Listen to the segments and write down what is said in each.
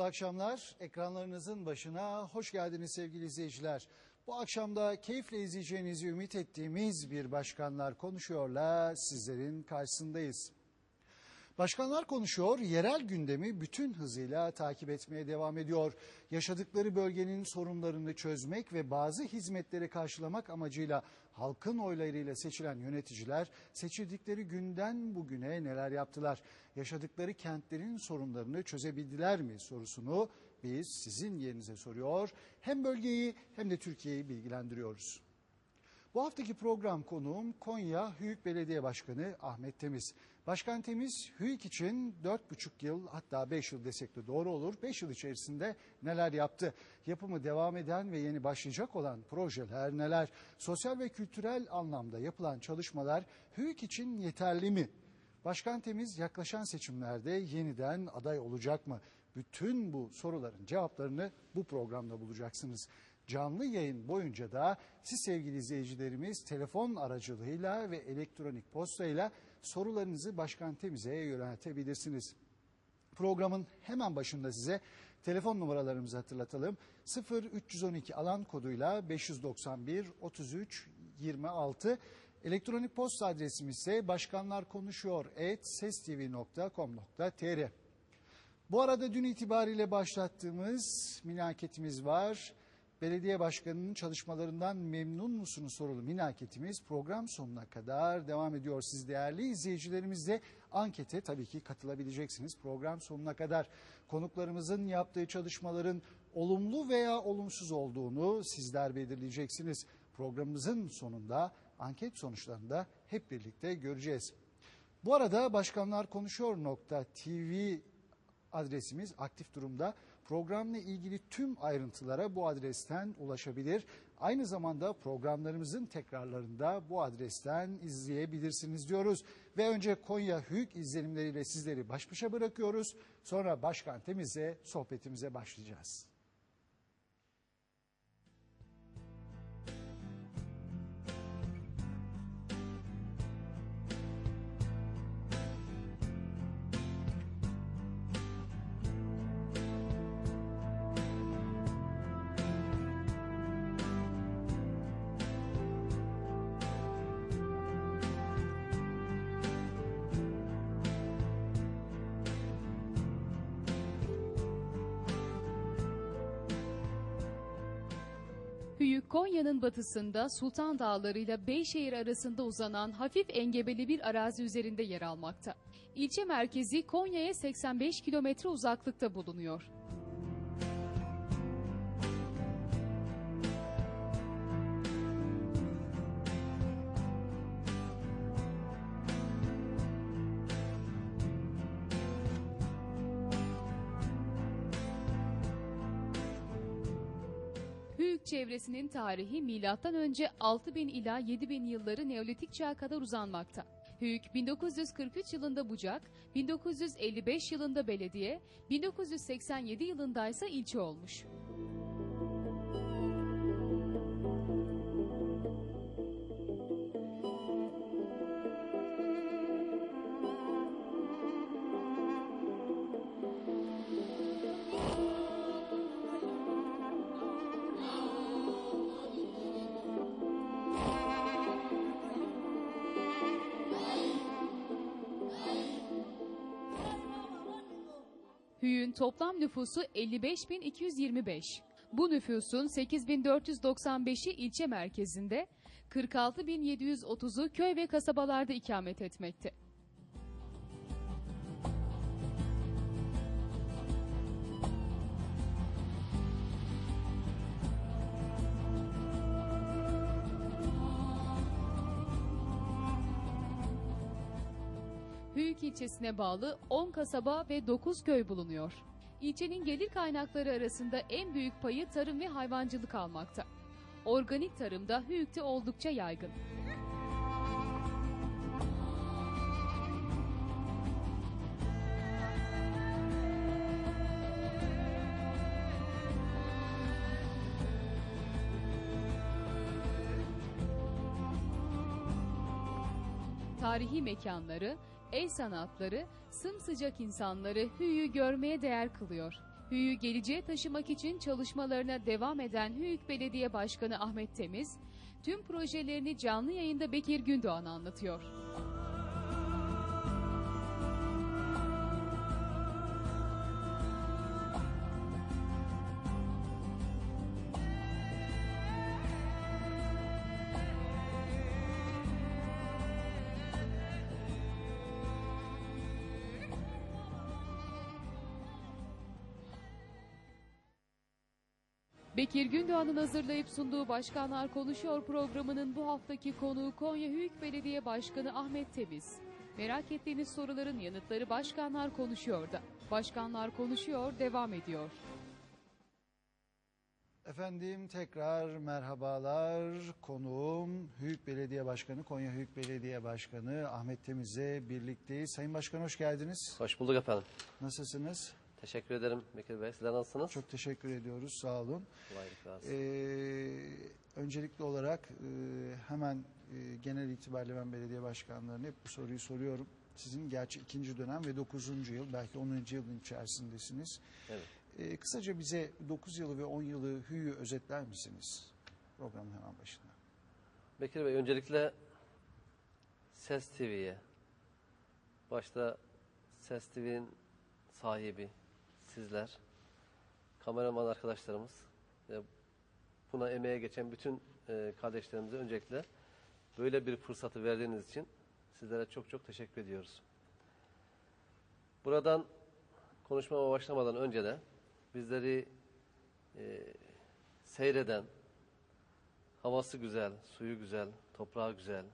Mutlu akşamlar. Ekranlarınızın başına hoş geldiniz sevgili izleyiciler. Bu akşamda keyifle izleyeceğinizi ümit ettiğimiz bir başkanlar konuşuyorla sizlerin karşısındayız. Başkanlar konuşuyor, yerel gündemi bütün hızıyla takip etmeye devam ediyor. Yaşadıkları bölgenin sorunlarını çözmek ve bazı hizmetleri karşılamak amacıyla halkın oylarıyla seçilen yöneticiler seçildikleri günden bugüne neler yaptılar? Yaşadıkları kentlerin sorunlarını çözebildiler mi sorusunu biz sizin yerinize soruyor. Hem bölgeyi hem de Türkiye'yi bilgilendiriyoruz. Bu haftaki program konuğum Konya Hüyük Belediye Başkanı Ahmet Temiz. Başkan Temiz Hüyük için 4,5 yıl hatta 5 yıl desek de doğru olur. 5 yıl içerisinde neler yaptı? Yapımı devam eden ve yeni başlayacak olan projeler neler? Sosyal ve kültürel anlamda yapılan çalışmalar Hüyük için yeterli mi? Başkan Temiz yaklaşan seçimlerde yeniden aday olacak mı? Bütün bu soruların cevaplarını bu programda bulacaksınız. Canlı yayın boyunca da siz sevgili izleyicilerimiz telefon aracılığıyla ve elektronik postayla sorularınızı Başkan Temiz'e yöneltebilirsiniz. Programın hemen başında size telefon numaralarımızı hatırlatalım. 0 312 alan koduyla 591 33 26 elektronik posta adresimiz ise başkanlarkonuşuyor@sestv.com.tr. Bu arada dün itibariyle başlattığımız minaketimiz var. Belediye başkanının çalışmalarından memnun musunuz sorulu minaketimiz program sonuna kadar devam ediyor. Siz değerli izleyicilerimiz de ankete tabii ki katılabileceksiniz program sonuna kadar. Konuklarımızın yaptığı çalışmaların olumlu veya olumsuz olduğunu sizler belirleyeceksiniz. Programımızın sonunda anket sonuçlarını da hep birlikte göreceğiz. Bu arada başkanlarkonuşuyor.tv adresimiz aktif durumda. Programla ilgili tüm ayrıntılara bu adresten ulaşabilir. Aynı zamanda programlarımızın tekrarlarında bu adresten izleyebilirsiniz diyoruz. Ve önce Konya Hüyük izlenimleriyle sizleri baş başa bırakıyoruz. Sonra Başkan Temiz'e sohbetimize başlayacağız. Konya'nın batısında Sultan Dağları ile Beyşehir arasında uzanan hafif engebeli bir arazi üzerinde yer almakta. İlçe merkezi Konya'ya 85 kilometre uzaklıkta bulunuyor. Hüyük çevresinin tarihi M.Ö. 6000 ila 7000 yılları Neolitik çağa kadar uzanmakta. Hüyük 1943 yılında Bucak, 1955 yılında belediye, 1987 yılında ise ilçe olmuş. Toplam nüfusu 55.225. Bu nüfusun 8.495'i ilçe merkezinde, 46.730'u köy ve kasabalarda ikamet etmekte. Hüyük ilçesine bağlı 10 kasaba ve 9 köy bulunuyor. İlçenin gelir kaynakları arasında en büyük payı tarım ve hayvancılık almakta. Organik tarım da Hüyük'te oldukça yaygın. Tarihi mekanları, el sanatları, sımsıcak insanları Hüyü görmeye değer kılıyor. Hüyü geleceğe taşımak için çalışmalarına devam eden Hüyük Belediye Başkanı Ahmet Temiz, tüm projelerini canlı yayında Bekir Gündoğan anlatıyor. Bekir Gündoğan'ın hazırlayıp sunduğu Başkanlar Konuşuyor programının bu haftaki konuğu Konya Hüyük Belediye Başkanı Ahmet Temiz. Merak ettiğiniz soruların yanıtları Başkanlar Konuşuyor'da. Başkanlar Konuşuyor devam ediyor. Efendim tekrar merhabalar. Konuğum Hüyük Belediye Başkanı, Konya Hüyük Belediye Başkanı Ahmet Temiz'le birlikteyiz. Sayın Başkan hoş geldiniz. Hoş bulduk efendim. Nasılsınız? Teşekkür ederim Bekir Bey. Sizler nasılsınız? Çok teşekkür ediyoruz. Sağ olun. Olsun. Ee, öncelikli olarak e, hemen e, genel itibariyle ben belediye başkanlarına hep bu soruyu soruyorum. Sizin gerçi ikinci dönem ve dokuzuncu yıl belki onuncu yılın içerisindesiniz. Evet. Ee, kısaca bize 9 yılı ve 10 yılı Hüyü özetler misiniz? Programın hemen başında. Bekir Bey öncelikle Ses TV'ye başta Ses TV'nin sahibi sizler, kameraman arkadaşlarımız ve buna emeğe geçen bütün e, kardeşlerimize öncelikle böyle bir fırsatı verdiğiniz için sizlere çok çok teşekkür ediyoruz. Buradan konuşmama başlamadan önce de bizleri e, seyreden, havası güzel, suyu güzel, toprağı güzel,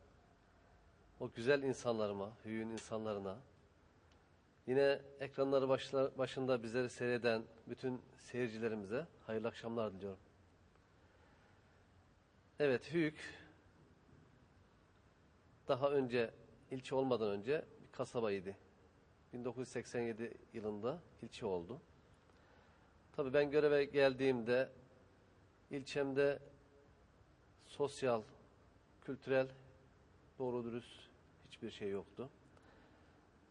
o güzel insanlarıma, hüyün insanlarına, yine ekranları başında bizleri seyreden bütün seyircilerimize hayırlı akşamlar diliyorum. Evet, Hüyük daha önce, ilçe olmadan önce bir kasabaydı. 1987 yılında ilçe oldu. Tabii ben göreve geldiğimde ilçemde sosyal, kültürel, doğru dürüst hiçbir şey yoktu.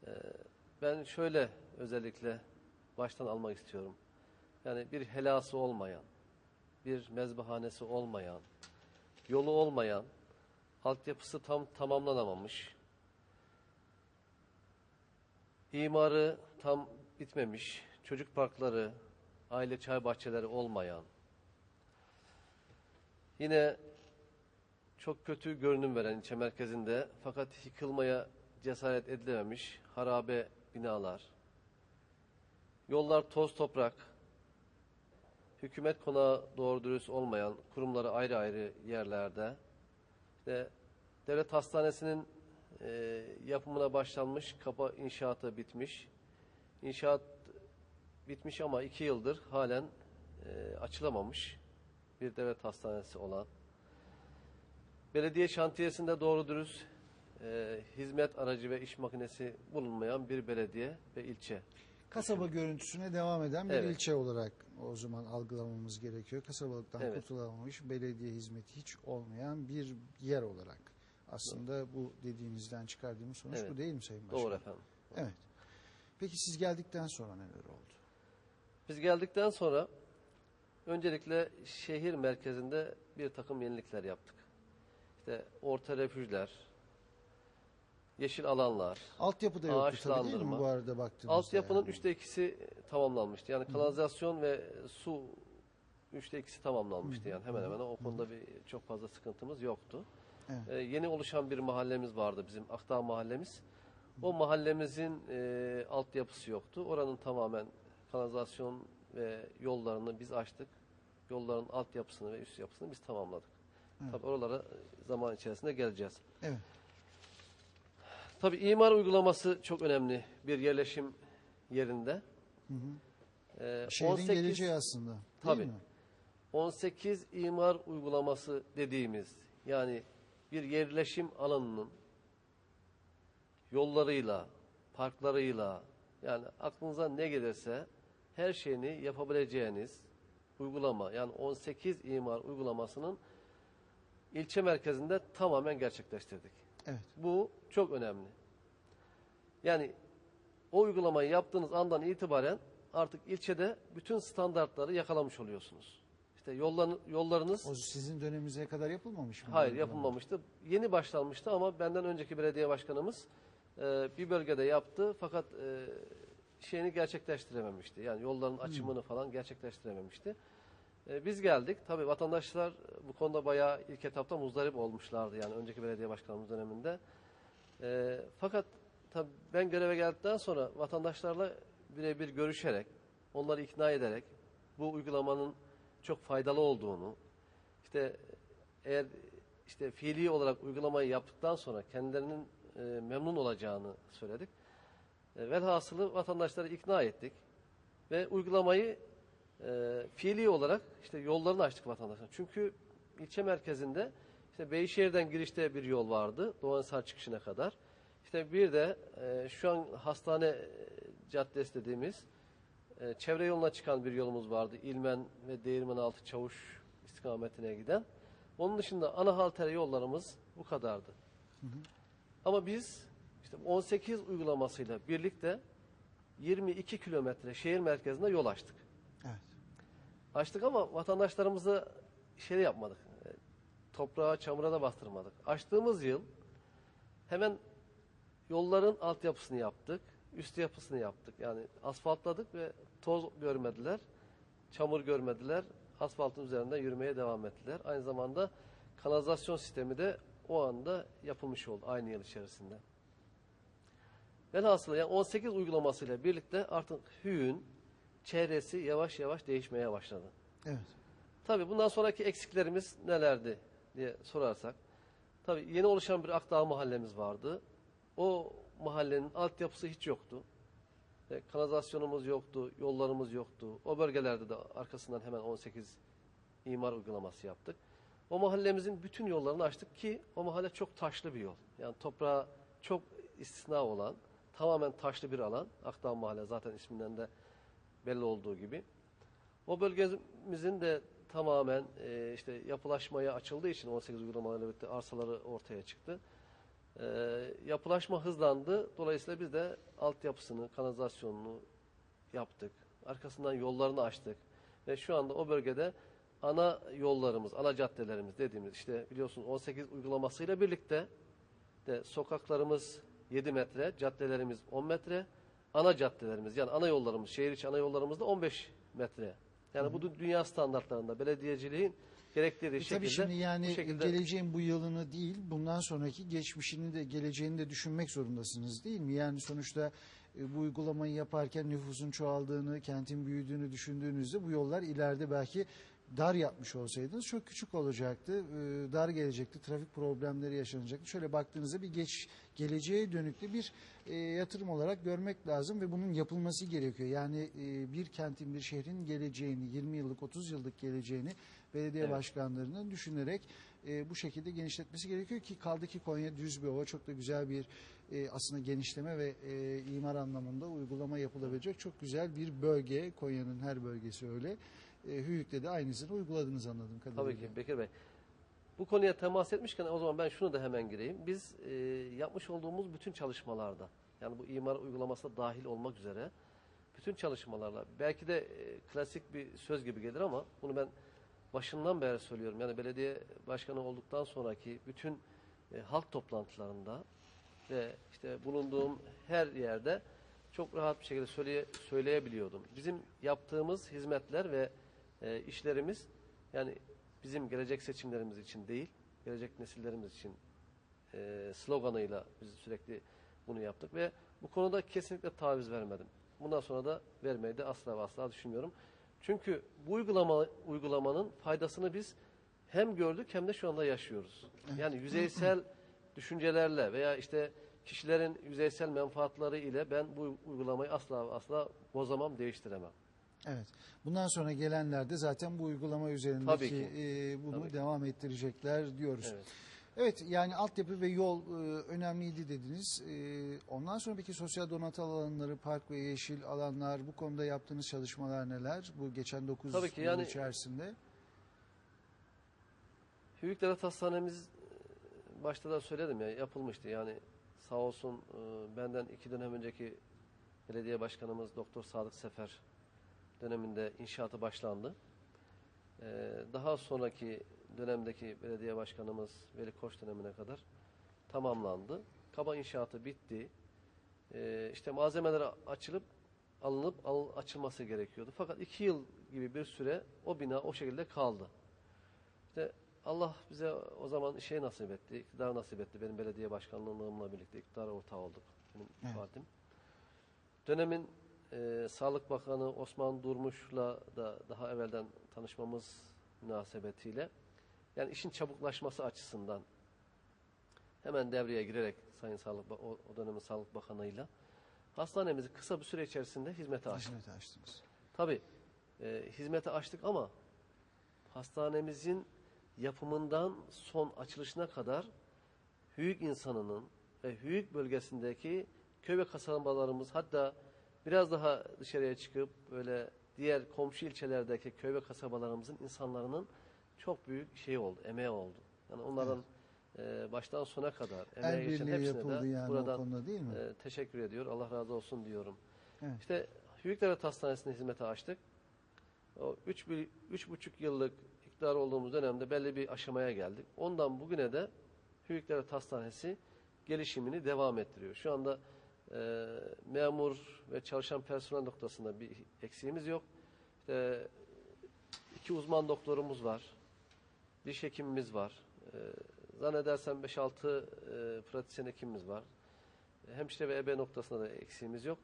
Ee, ben şöyle özellikle baştan almak istiyorum. Yani bir helası olmayan, bir mezbahanesi olmayan, yolu olmayan, altyapısı tam tamamlanamamış, imarı tam bitmemiş, çocuk parkları, aile çay bahçeleri olmayan, Yine çok kötü görünüm veren ilçe merkezinde fakat yıkılmaya cesaret edilememiş harabe binalar, yollar toz toprak, hükümet konağı doğru dürüst olmayan kurumları ayrı ayrı yerlerde, işte devlet hastanesinin e, yapımına başlanmış, kapa inşaatı bitmiş, inşaat bitmiş ama iki yıldır halen e, açılamamış bir devlet hastanesi olan, belediye şantiyesinde doğru dürüst e, hizmet aracı ve iş makinesi bulunmayan bir belediye ve ilçe. Kasaba görüntüsüne devam eden bir Evet. ilçe olarak o zaman algılamamız gerekiyor. Kasabalıktan Evet. kurtulamamış, belediye hizmeti hiç olmayan bir yer olarak. Aslında bu dediğinizden çıkardığımız sonuç Evet. bu değil mi Sayın Başkan? Doğru efendim. Evet. Peki siz geldikten sonra neler oldu? Biz geldikten sonra öncelikle şehir merkezinde bir takım yenilikler yaptık. İşte orta refüjler, yeşil alanlar, Altyapı da yoktu tabii değil mi bu arada baktığımızda? Altyapının yani? üçte ikisi tamamlanmıştı. Yani kanalizasyon ve su üçte ikisi tamamlanmıştı. Yani hemen hemen o konuda bir çok fazla sıkıntımız yoktu. Evet. Ee, yeni oluşan bir mahallemiz vardı bizim Akdağ mahallemiz. O mahallemizin e, altyapısı yoktu. Oranın tamamen kanalizasyon ve yollarını biz açtık. Yolların altyapısını ve üst yapısını biz tamamladık. Tabii oralara zaman içerisinde geleceğiz. Evet. Tabii imar uygulaması çok önemli bir yerleşim yerinde. Ee, Şehrin 18 geleceği aslında. Değil Tabii. mi? 18 imar uygulaması dediğimiz yani bir yerleşim alanının yollarıyla, parklarıyla yani aklınıza ne gelirse her şeyini yapabileceğiniz uygulama yani 18 imar uygulamasının ilçe merkezinde tamamen gerçekleştirdik. Evet. Bu çok önemli. Yani o uygulamayı yaptığınız andan itibaren artık ilçede bütün standartları yakalamış oluyorsunuz. İşte yolların, yollarınız O sizin döneminize kadar yapılmamış mı? hayır yapılmamıştı. Yeni başlanmıştı ama benden önceki belediye başkanımız e, bir bölgede yaptı fakat e, şeyini gerçekleştirememişti. Yani yolların açımını falan gerçekleştirememişti. E, biz geldik. Tabii vatandaşlar bu konuda bayağı ilk etapta muzdarip olmuşlardı yani önceki belediye başkanımız döneminde. E, fakat tabii ben göreve geldikten sonra vatandaşlarla birebir görüşerek, onları ikna ederek bu uygulamanın çok faydalı olduğunu, işte eğer işte fiili olarak uygulamayı yaptıktan sonra kendilerinin e, memnun olacağını söyledik. E, velhasılı vatandaşları ikna ettik ve uygulamayı e, fiili olarak işte yollarını açtık vatandaşlar. Çünkü ilçe merkezinde işte Beyşehir'den girişte bir yol vardı Doğansar çıkışına kadar. İşte bir de e, şu an hastane e, caddesi dediğimiz e, çevre yoluna çıkan bir yolumuz vardı. İlmen ve Değirmenaltı Çavuş istikametine giden. Onun dışında ana halter yollarımız bu kadardı. Ama biz işte 18 uygulamasıyla birlikte 22 kilometre şehir merkezinde yol açtık. Açtık ama vatandaşlarımızı şey yapmadık. E, Toprağa, çamura da bastırmadık. Açtığımız yıl hemen yolların altyapısını yaptık. Üst yapısını yaptık. Yani asfaltladık ve toz görmediler. Çamur görmediler. Asfaltın üzerinde yürümeye devam ettiler. Aynı zamanda kanalizasyon sistemi de o anda yapılmış oldu aynı yıl içerisinde. Velhasıl yani 18 uygulamasıyla birlikte artık Hü'ün çehresi yavaş yavaş değişmeye başladı. Evet. Tabii bundan sonraki eksiklerimiz nelerdi diye sorarsak. Tabii yeni oluşan bir Akdağ mahallemiz vardı. O mahallenin altyapısı hiç yoktu. E, kanalizasyonumuz yoktu, yollarımız yoktu. O bölgelerde de arkasından hemen 18 imar uygulaması yaptık. O mahallemizin bütün yollarını açtık ki o mahalle çok taşlı bir yol. Yani toprağa çok istisna olan, tamamen taşlı bir alan. Akdağ Mahalle zaten isminden de belli olduğu gibi. O bölgemizin de tamamen e, işte yapılaşmaya açıldığı için 18 uygulamalarla birlikte arsaları ortaya çıktı. E, yapılaşma hızlandı. Dolayısıyla biz de altyapısını, kanalizasyonunu yaptık. Arkasından yollarını açtık. Ve şu anda o bölgede ana yollarımız, ana caddelerimiz dediğimiz işte biliyorsunuz 18 uygulamasıyla birlikte de sokaklarımız 7 metre, caddelerimiz 10 metre, ana caddelerimiz yani ana yollarımız, şehir içi ana yollarımız da 15 metre. Yani bu da dünya standartlarında belediyeciliğin gerektirdiği E şekilde tabii şimdi bu yani şekilde geleceğin bu yılını değil, bundan sonraki geçmişini de geleceğini de düşünmek zorundasınız değil mi? Yani sonuçta e, bu uygulamayı yaparken nüfusun çoğaldığını, kentin büyüdüğünü düşündüğünüzde bu yollar ileride belki dar yapmış olsaydınız çok küçük olacaktı. e, Dar gelecekti, trafik problemleri yaşanacaktı. Şöyle baktığınızda bir geç geleceğe dönüklü bir e, yatırım olarak görmek lazım ve bunun yapılması gerekiyor. Yani e, bir kentin, bir şehrin geleceğini, 20 yıllık, 30 yıllık geleceğini belediye Evet. başkanlarının düşünerek e, bu şekilde genişletmesi gerekiyor ki kaldı ki Konya düz bir ova çok da güzel bir e, aslında genişleme ve e, imar anlamında uygulama yapılabilecek çok güzel bir bölge. Konya'nın her bölgesi öyle. E, Hüyük'te de aynısını uyguladınız anladığım kadarıyla. Tabii ki Bekir Bey. Bu konuya temas etmişken o zaman ben şunu da hemen gireyim. Biz e, yapmış olduğumuz bütün çalışmalarda yani bu imar uygulamasına dahil olmak üzere bütün çalışmalarla belki de e, klasik bir söz gibi gelir ama bunu ben başından beri söylüyorum. Yani belediye başkanı olduktan sonraki bütün e, halk toplantılarında ve işte bulunduğum her yerde çok rahat bir şekilde söyleye, söyleyebiliyordum. Bizim yaptığımız hizmetler ve e, işlerimiz yani bizim gelecek seçimlerimiz için değil, gelecek nesillerimiz için e, sloganıyla biz sürekli bunu yaptık ve bu konuda kesinlikle taviz vermedim. Bundan sonra da vermeyi de asla ve asla düşünmüyorum. Çünkü bu uygulama uygulamanın faydasını biz hem gördük hem de şu anda yaşıyoruz. Yani yüzeysel düşüncelerle veya işte kişilerin yüzeysel menfaatları ile ben bu uygulamayı asla asla bozamam, değiştiremem. Evet. Bundan sonra gelenler de zaten bu uygulama Tabii üzerindeki ki. e, bunu Tabii ki. devam ettirecekler diyoruz. Evet. Evet yani altyapı ve yol e, önemliydi dediniz. E, ondan sonra peki sosyal donatı alanları, park ve yeşil alanlar bu konuda yaptığınız çalışmalar neler? Bu geçen 9 Tabii ki yıl yani- içerisinde. Hüyük Devlet Hastanemiz e, başta da söyledim ya yapılmıştı. Yani sağ olsun e, benden iki dönem önceki belediye başkanımız Doktor Sadık Sefer döneminde inşaatı başlandı. Ee, daha sonraki dönemdeki belediye başkanımız Veli Koç dönemine kadar tamamlandı. Kaba inşaatı bitti. Ee, işte malzemeler açılıp alınıp al- açılması gerekiyordu. Fakat iki yıl gibi bir süre o bina o şekilde kaldı. İşte Allah bize o zaman şey nasip etti, iktidar nasip etti. Benim belediye başkanlığımla birlikte iktidar ortağı olduk. Benim Evet. partim. Dönemin e, Sağlık Bakanı Osman Durmuş'la da daha evvelden tanışmamız münasebetiyle yani işin çabuklaşması açısından hemen devreye girerek Sayın Sağlık o, o dönemin Sağlık Bakanı'yla hastanemizi kısa bir süre içerisinde hizmete açtık. Hizmeti açtınız. Tabii e, hizmete açtık ama hastanemizin yapımından son açılışına kadar Hüyük insanının ve Hüyük bölgesindeki köy ve kasabalarımız hatta biraz daha dışarıya çıkıp böyle diğer komşu ilçelerdeki köy ve kasabalarımızın insanların çok büyük şey oldu, emeği oldu. Yani onların e, baştan sona kadar emeği geçen hepsine de yani buradan konuda değil mi? e, teşekkür ediyor. Allah razı olsun diyorum. Evet. İşte Hüyük Devlet Hastanesi'ne hizmete açtık. O üç, bir, üç buçuk yıllık iktidar olduğumuz dönemde belli bir aşamaya geldik. Ondan bugüne de Hüyük Devlet Hastanesi gelişimini devam ettiriyor. Şu anda e, memur ve çalışan personel noktasında bir eksiğimiz yok. İşte iki uzman doktorumuz var. Diş hekimimiz var. E, zannedersem 5-6 e, pratisyen hekimimiz var. Hemşire ve ebe noktasında da eksiğimiz yok.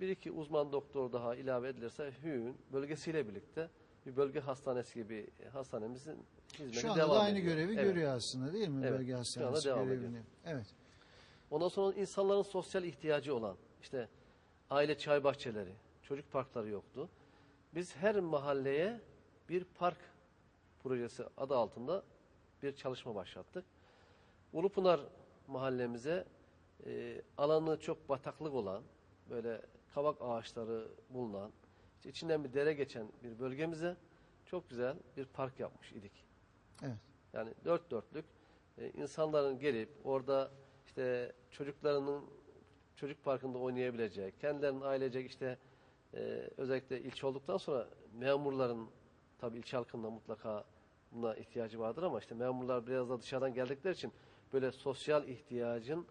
Bir iki uzman doktor daha ilave edilirse Hüyük'ün bölgesiyle birlikte bir bölge hastanesi gibi hastanemizin hizmeti Şu anda devam da aynı ediyor. görevi Evet. görüyor aslında değil mi? Evet, Bölge şu anda hastanesi devam görevini. ediyor. Evet. Ondan sonra insanların sosyal ihtiyacı olan işte aile çay bahçeleri, çocuk parkları yoktu. Biz her mahalleye bir park projesi adı altında bir çalışma başlattık. Ulupınar mahallemize e, alanı çok bataklık olan, böyle kavak ağaçları bulunan, işte içinden bir dere geçen bir bölgemize çok güzel bir park yapmış idik. Evet. Yani dört dörtlük e, insanların gelip orada işte çocuklarının çocuk parkında oynayabilecek, kendilerinin ailecek işte e, özellikle ilçe olduktan sonra memurların tabii ilçe halkında mutlaka buna ihtiyacı vardır ama işte memurlar biraz da dışarıdan geldikleri için böyle sosyal ihtiyacın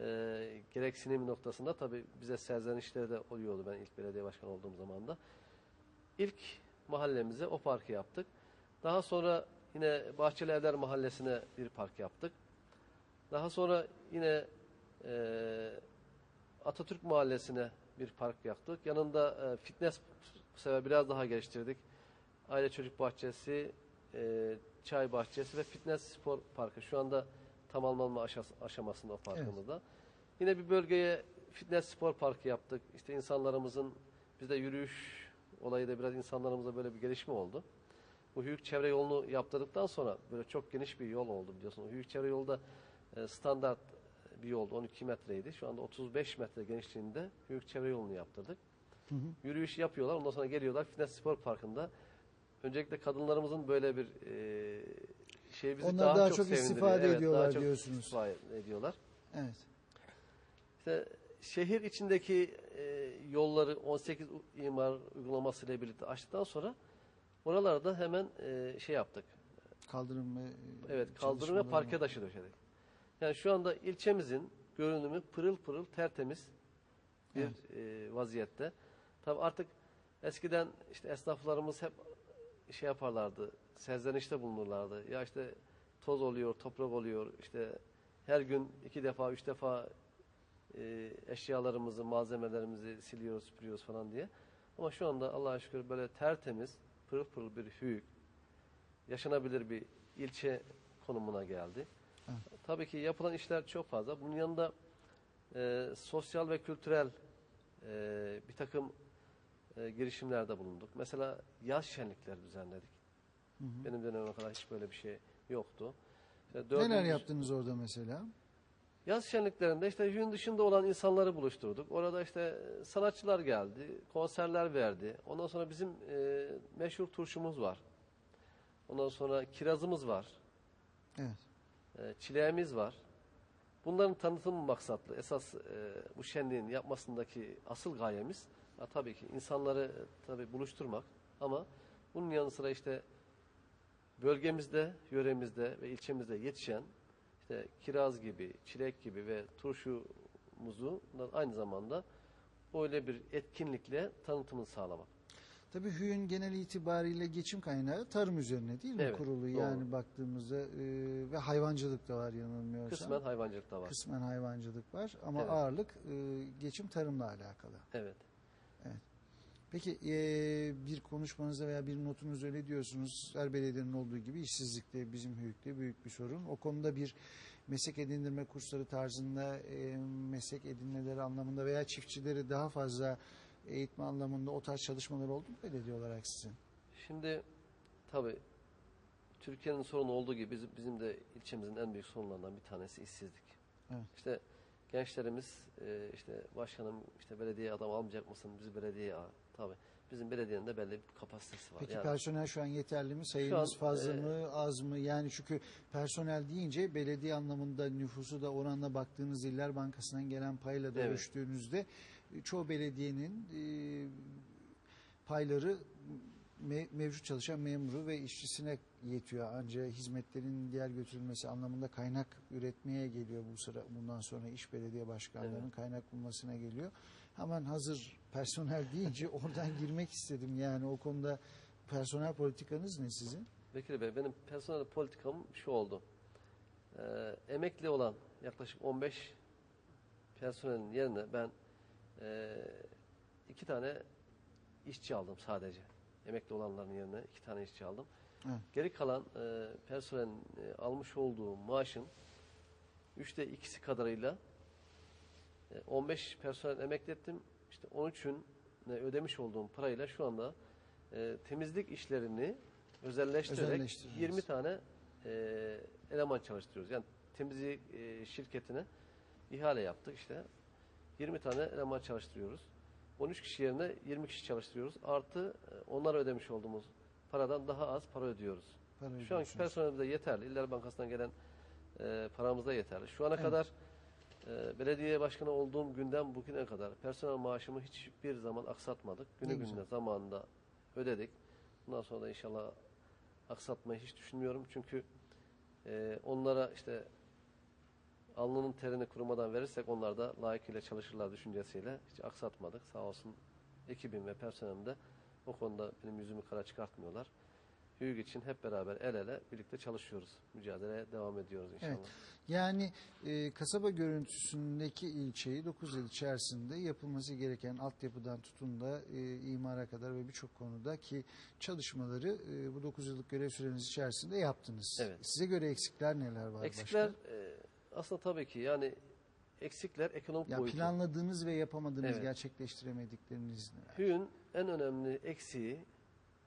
e, gereksinimi noktasında tabii bize serzenişleri de oluyordu ben ilk belediye başkanı olduğum zaman da. İlk mahallemize o parkı yaptık. Daha sonra yine Bahçeli Evler Mahallesi'ne bir park yaptık. Daha sonra yine e, Atatürk Mahallesi'ne bir park yaptık. Yanında e, fitness bu sefer biraz daha geliştirdik. Aile çocuk bahçesi, e, çay bahçesi ve fitness spor parkı. Şu anda tamamlanma aşamasında o parkımızda. Yine bir bölgeye fitness spor parkı yaptık. İşte insanlarımızın bizde yürüyüş olayı da biraz insanlarımızda böyle bir gelişme oldu. Bu Hüyük çevre yolunu yaptırdıktan sonra böyle çok geniş bir yol oldu biliyorsun. O Hüyük çevre yolu da e, standart bir yoldu. 12 metreydi. Şu anda 35 metre genişliğinde Hüyük çevre yolunu yaptırdık. Yürüyüş yapıyorlar. Ondan sonra geliyorlar Fitness Spor Parkı'nda. Öncelikle kadınlarımızın böyle bir e, şey bizi Onlar daha, daha çok, çok istifade Evet, ediyorlar daha çok diyorsunuz. istifade ediyorlar. Evet. İşte şehir içindeki e, yolları 18 u- imar uygulaması ile birlikte açtıktan sonra oralarda hemen e, şey yaptık. Kaldırım ve e, Evet kaldırım ve parke taşı döşedik. Yani şu anda ilçemizin görünümü pırıl pırıl tertemiz bir e, vaziyette. Tabii artık eskiden işte esnaflarımız hep şey yaparlardı, serzenişte bulunurlardı. Ya işte toz oluyor, toprak oluyor, işte her gün iki defa, üç defa e, eşyalarımızı, malzemelerimizi siliyoruz, süpürüyoruz falan diye. Ama şu anda Allah'a şükür böyle tertemiz, pırıl pırıl bir hüyük, yaşanabilir bir ilçe konumuna geldi. Evet. Tabii ki yapılan işler çok fazla. Bunun yanında e, sosyal ve kültürel e, bir takım e, girişimlerde bulunduk. Mesela yaz şenlikleri düzenledik. Benim dönemime kadar hiç böyle bir şey yoktu. İşte Neler dördüncü- yaptınız orada mesela? Yaz şenliklerinde işte yün dışında olan insanları buluşturduk. Orada işte sanatçılar geldi, konserler verdi. Ondan sonra bizim e, meşhur turşumuz var. Ondan sonra kirazımız var, Evet. E, çileğimiz var. Bunların tanıtım maksatlı esas e, bu şenliğin yapmasındaki asıl gayemiz Ya tabii ki insanları e, tabii buluşturmak ama bunun yanı sıra işte bölgemizde, yöremizde ve ilçemizde yetişen işte kiraz gibi, çilek gibi ve turşumuzu da aynı zamanda böyle bir etkinlikle tanıtımını sağlamak. Tabii HÜY'ün genel itibariyle geçim kaynağı tarım üzerine değil mi Evet, kurulu? doğru. Yani baktığımızda e, ve hayvancılık da var yanılmıyorsam. Kısmen hayvancılık da var. Kısmen hayvancılık var ama Evet. ağırlık e, geçim tarımla alakalı. Evet. Peki e, bir konuşmanızda veya bir notunuzda öyle diyorsunuz. Her belediyenin olduğu gibi işsizlik de bizim HÜYük'te büyük bir sorun. O konuda bir meslek edindirme kursları tarzında e, meslek edinmeleri anlamında veya çiftçileri daha fazla eğitme anlamında o tarz çalışmalar oldu mu belediye olarak sizin? Şimdi tabii Türkiye'nin sorunu olduğu gibi bizim, bizim de ilçemizin en büyük sorunlarından bir tanesi işsizlik. Evet. İşte gençlerimiz e, işte başkanım işte belediye adam almayacak mısın bizi belediyeye al. Tabii bizim belediyenin de belli bir kapasitesi var. Peki Yani personel şu an yeterli mi? Sayınız an, fazla e, mı, az mı? Yani çünkü personel deyince belediye anlamında nüfusu da oranla baktığınız İller Bankası'ndan gelen payla da Evet. ölçtüğünüzde çoğu belediyenin e, payları me- mevcut çalışan memuru ve işçisine yetiyor. Ancak hizmetlerin diğer götürülmesi anlamında kaynak üretmeye geliyor bu sıra. Bundan sonra iş belediye başkanlarının Evet. kaynak bulmasına geliyor. Hemen hazır personel deyince oradan girmek istedim. Yani o konuda personel politikanız ne sizin? Bekir Bey benim personel politikam şu oldu. Ee, emekli olan yaklaşık 15 personelin yerine ben e, iki tane işçi aldım sadece. Emekli olanların yerine iki tane işçi aldım. Evet. Geri kalan e, personelin e, almış olduğu maaşın üçte ikisi kadarıyla e, 15 personel emekli ettim. İşte 13'ün e, ödemiş olduğum parayla şu anda e, temizlik işlerini özelleştirerek Özelleştirdiniz. 20 tane e, eleman çalıştırıyoruz. Yani temizlik e, şirketine ihale yaptık işte. 20 tane eleman çalıştırıyoruz. 13 kişi yerine 20 kişi çalıştırıyoruz. Artı e, onlara ödemiş olduğumuz paradan daha az para ödüyoruz. Para Şu anki ödüyorsunuz. personelimiz de yeterli. İller Bankası'ndan gelen e, paramız da yeterli. Şu ana Evet. kadar e, belediye başkanı olduğum günden bugüne kadar personel maaşımı hiçbir zaman aksatmadık. Günü Ne gününe güzel. zamanında ödedik. Bundan sonra da inşallah aksatmayı hiç düşünmüyorum. Çünkü e, onlara işte alnının terini kurumadan verirsek onlar da layıkıyla çalışırlar düşüncesiyle hiç aksatmadık. Sağ olsun ekibim ve personelim de o konuda benim yüzümü kara çıkartmıyorlar. Hüyük için hep beraber el ele birlikte çalışıyoruz. Mücadeleye devam ediyoruz inşallah. Evet. Yani e, kasaba görüntüsündeki ilçeyi 9 yıl içerisinde yapılması gereken altyapıdan tutun da e, imara kadar ve birçok konuda ki çalışmaları e, bu 9 yıllık görev süreniz içerisinde yaptınız. Evet. Size göre eksikler neler var Eksikler başka? e, aslında tabii ki yani eksikler ekonomik Ya boyutu. planladığınız ve yapamadığınız, Evet. gerçekleştiremedikleriniz neler? Hüyün en önemli eksiği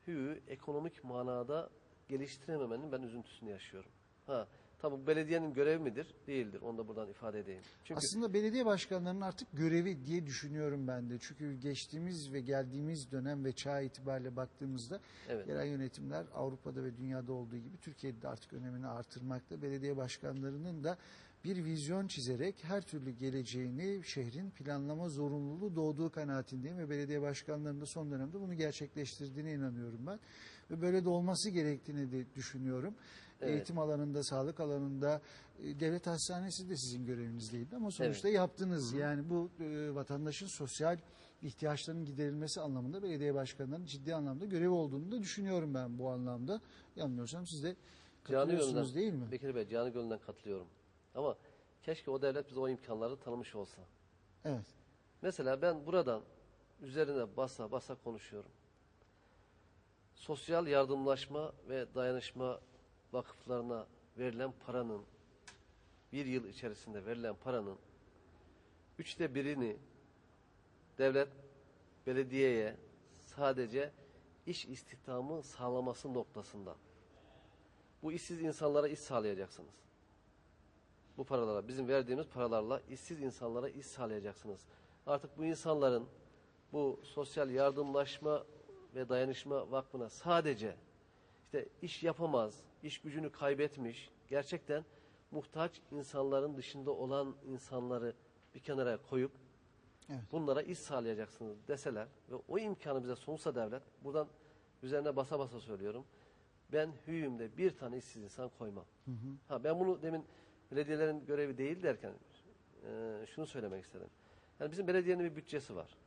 Hüyü ekonomik manada geliştirememenin ben üzüntüsünü yaşıyorum. Ha, tabii bu belediyenin görevi midir? Değildir. Onu da buradan ifade edeyim. Çünkü Aslında belediye başkanlarının artık görevi diye düşünüyorum ben de. Çünkü geçtiğimiz ve geldiğimiz dönem ve çağ itibariyle baktığımızda evet. yerel yönetimler Avrupa'da ve dünyada olduğu gibi Türkiye'de de artık önemini artırmakta. Belediye başkanlarının da bir vizyon çizerek her türlü geleceğini şehrin planlama zorunluluğu doğduğu kanaatindeyim ve belediye başkanlarının da son dönemde bunu gerçekleştirdiğine inanıyorum ben. Ve böyle de olması gerektiğini de düşünüyorum. Evet. Eğitim alanında, sağlık alanında, e, devlet hastanesi de sizin görevinizdeydi ama sonuçta yaptınız. Yani bu e, vatandaşın sosyal ihtiyaçlarının giderilmesi anlamında belediye başkanlarının ciddi anlamda görevi olduğunu da düşünüyorum ben bu anlamda. Yanılmıyorsam siz de Canı katılıyorsunuz değil mi? Bekir Bey canı gönülden katılıyorum. Ama keşke o devlet bize o imkanları tanımış olsa. Evet. Mesela ben buradan üzerine basa basa konuşuyorum. Sosyal yardımlaşma ve dayanışma vakıflarına verilen paranın bir yıl içerisinde verilen paranın üçte birini devlet belediyeye sadece iş istihdamı sağlaması noktasında. Bu işsiz insanlara iş sağlayacaksınız. Bu paralara, bizim verdiğimiz paralarla işsiz insanlara iş sağlayacaksınız. Artık bu insanların bu sosyal yardımlaşma ve dayanışma vakfına sadece işte iş yapamaz, iş gücünü kaybetmiş, gerçekten muhtaç insanların dışında olan insanları bir kenara koyup Evet. Bunlara iş sağlayacaksınız deseler ve o imkanı bize sunsa devlet, buradan üzerine basa basa söylüyorum. Ben hüyümde bir tane işsiz insan koymam. Ha ben bunu demin belediyelerin görevi değil derken e, şunu söylemek istedim. Yani bizim belediyenin bir bütçesi var.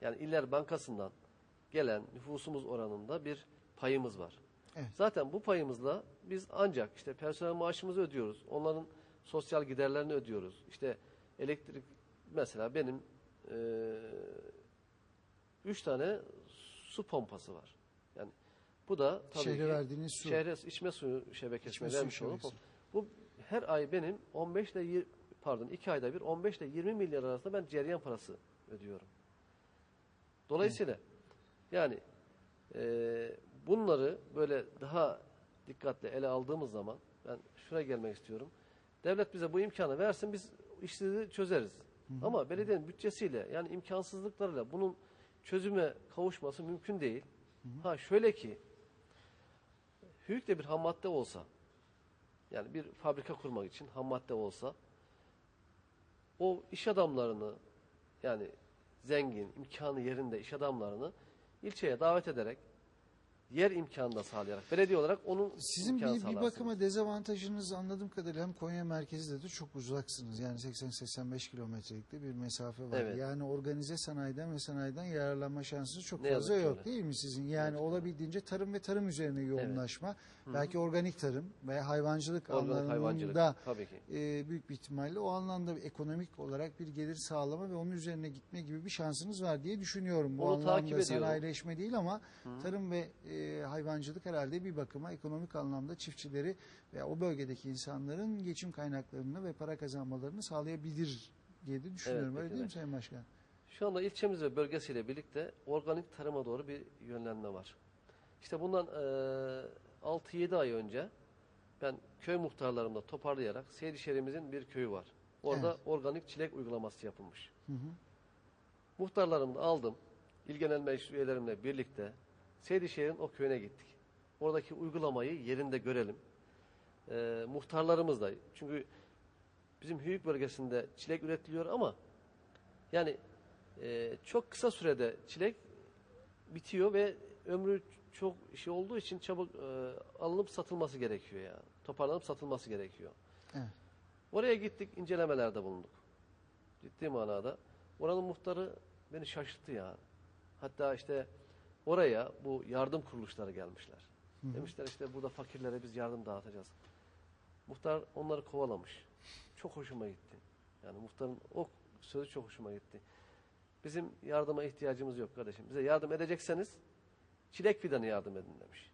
Yani İller Bankası'ndan gelen nüfusumuz oranında bir payımız var. Evet. Zaten bu payımızla biz ancak işte personel maaşımızı ödüyoruz. Onların sosyal giderlerini ödüyoruz. İşte elektrik mesela benim e, üç tane su pompası var. Yani bu da tabii Şehre ki verdiğiniz su. şehre içme suyu şebekesine İçme suyu vermiş şebekesi. Bu her ay benim 15 ile 20, pardon 2 ayda bir 15 ile 20 milyar arasında ben cereyan parası ödüyorum. Dolayısıyla yani e, bunları böyle daha dikkatle ele aldığımız zaman ben şuraya gelmek istiyorum. Devlet bize bu imkanı versin biz işleri çözeriz. Ama belediyenin bütçesiyle yani imkansızlıklarıyla bunun çözüme kavuşması mümkün değil. Ha şöyle ki büyük de bir ham madde olsa yani bir fabrika kurmak için ham madde olsa o iş adamlarını yani zengin, imkanı yerinde iş adamlarını ilçeye davet ederek yer imkanı da sağlayarak belediye olarak onun Sizin imkanı bir, bir sağlarsınız. bakıma dezavantajınız anladığım kadarıyla hem Konya merkezde de çok uzaksınız. Yani 80-85 kilometrelikte bir mesafe var. Evet. Yani organize sanayiden ve sanayiden yararlanma şansınız çok Ne yazık fazla ki yok öyle. değil mi sizin? Yani olabildiğince tarım ve tarım üzerine yoğunlaşma. Belki organik tarım ve hayvancılık Organik anlamında hayvancılık tabii ki. e, büyük bir ihtimalle o anlamda bir ekonomik olarak bir gelir sağlama ve onun üzerine gitme gibi bir şansınız var diye düşünüyorum. Bu Onu anlamda takip ediyorum. sanayileşme değil ama tarım ve e, hayvancılık herhalde bir bakıma ekonomik anlamda çiftçileri ve o bölgedeki insanların geçim kaynaklarını ve para kazanmalarını sağlayabilir diye de düşünüyorum. Evet, Öyle değil mi. Sayın Başkan? Şu anda ilçemiz ve bölgesiyle birlikte organik tarıma doğru bir yönlenme var. İşte bundan eee 6-7 ay önce ben köy muhtarlarımda toparlayarak Seydişehir'imizin bir köyü var. Orada Evet. organik çilek uygulaması yapılmış. Hı hı. Muhtarlarımı da aldım. İl Genel Meclis üyelerimle birlikte Seydişehir'in o köyüne gittik. Oradaki uygulamayı yerinde görelim. Eee muhtarlarımız da çünkü bizim Hüyük bölgesinde çilek üretiliyor ama yani e, çok kısa sürede çilek bitiyor ve ömrü çok şey olduğu için çabuk e, alınıp satılması gerekiyor yani. Toparlanıp satılması gerekiyor. Evet. Oraya gittik, incelemelerde bulunduk. Ciddi manada. Oranın muhtarı beni şaşırttı ya. Hatta işte oraya bu yardım kuruluşları gelmişler. Demişler işte burada fakirlere biz yardım dağıtacağız. Muhtar onları kovalamış. Çok hoşuma gitti. Yani muhtarın o sözü çok hoşuma gitti. Bizim yardıma ihtiyacımız yok kardeşim. Bize yardım edecekseniz çilek fidanı yardım edin demiş.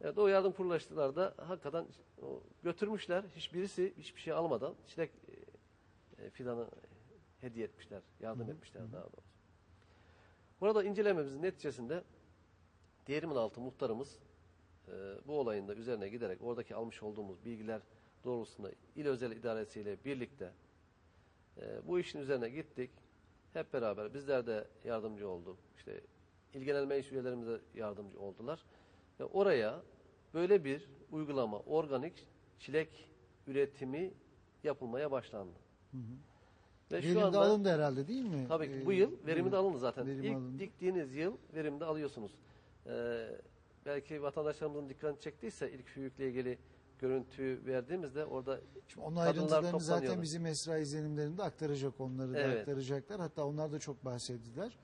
Evet o yardım kuruluşları da hakikaten o götürmüşler. Hiçbirisi hiçbir şey almadan çilek e, e, fidanı hediye etmişler. Yardım etmişler daha doğrusu. Burada incelememizin neticesinde Diğerimin altı muhtarımız e, bu olayın da üzerine giderek oradaki almış olduğumuz bilgiler doğrultusunda il özel idaresiyle birlikte e, bu işin üzerine gittik. Hep beraber bizler de yardımcı olduk. İşte il genel meclis üyelerimiz yardımcı oldular. Ve oraya böyle bir uygulama, organik çilek üretimi yapılmaya başlandı. Ve Verim de alındı herhalde değil mi? Tabii ki Ee, bu yıl verimi de alındı zaten. verim İlk alındı. diktiğiniz yıl verimi de alıyorsunuz. Ee, belki vatandaşlarımızın dikkatini çektiyse ilk hüyükle ilgili görüntü verdiğimizde orada Şimdi onun ayrıntılarını zaten bizim Esra izlenimlerinde aktaracak onları da Evet. aktaracaklar. Hatta onlar da çok bahsettiler.